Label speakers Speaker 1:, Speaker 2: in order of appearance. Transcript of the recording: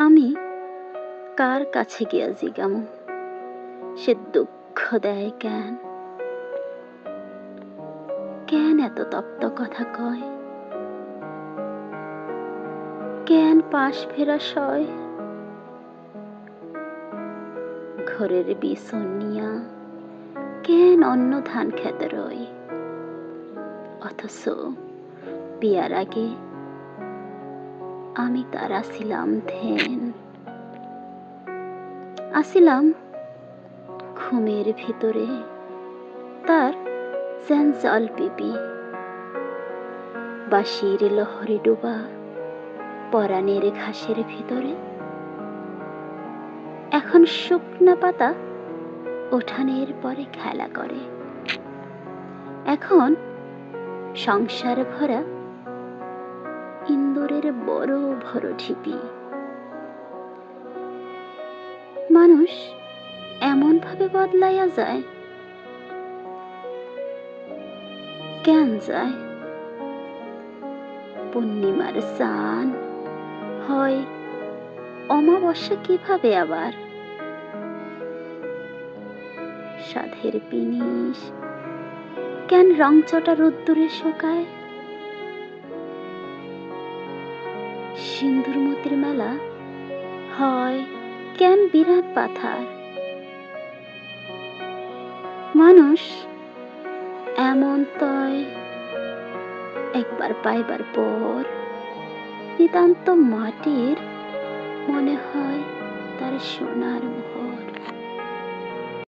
Speaker 1: আমি কার কাছে গিয়া জিগাম? সে দুঃখ দেয় কেন? কেন এত তপ্ত কথা কয়? কেন পাশ ফেরা সয়? ঘরের বিছন কেন অন্য ধান খেতে রই অথচ বিয়ার আগে আমি তার আসিলাম ধ্যান আসিলাম ঘুমের ভিতরে, তার যেন জল পিপি। বাঁশির লহরে ডোবা পরাণের ঘাসের ভিতরে। এখন শুকনা পাতা ওঠানের পরে খেলা করে। এখন সংসার ভরা ইন্দুরের বড় বড় ঢিপি মানুষ এমন ভাবে বদলাইয়া যায় কেন যায়। পূর্ণিমার চান হয় অমাবস্যা কীভাবে আবার? সাধের পিনিস কেন রংচটা রোদ্দুরে শোকায়? সিন্দুরমতির মেলা? হয় কেন বিরাট পাথার? মানুষ এমন তয় একবার পাইবার পর নিতান্ত মাটির মনে হয় তার সোনার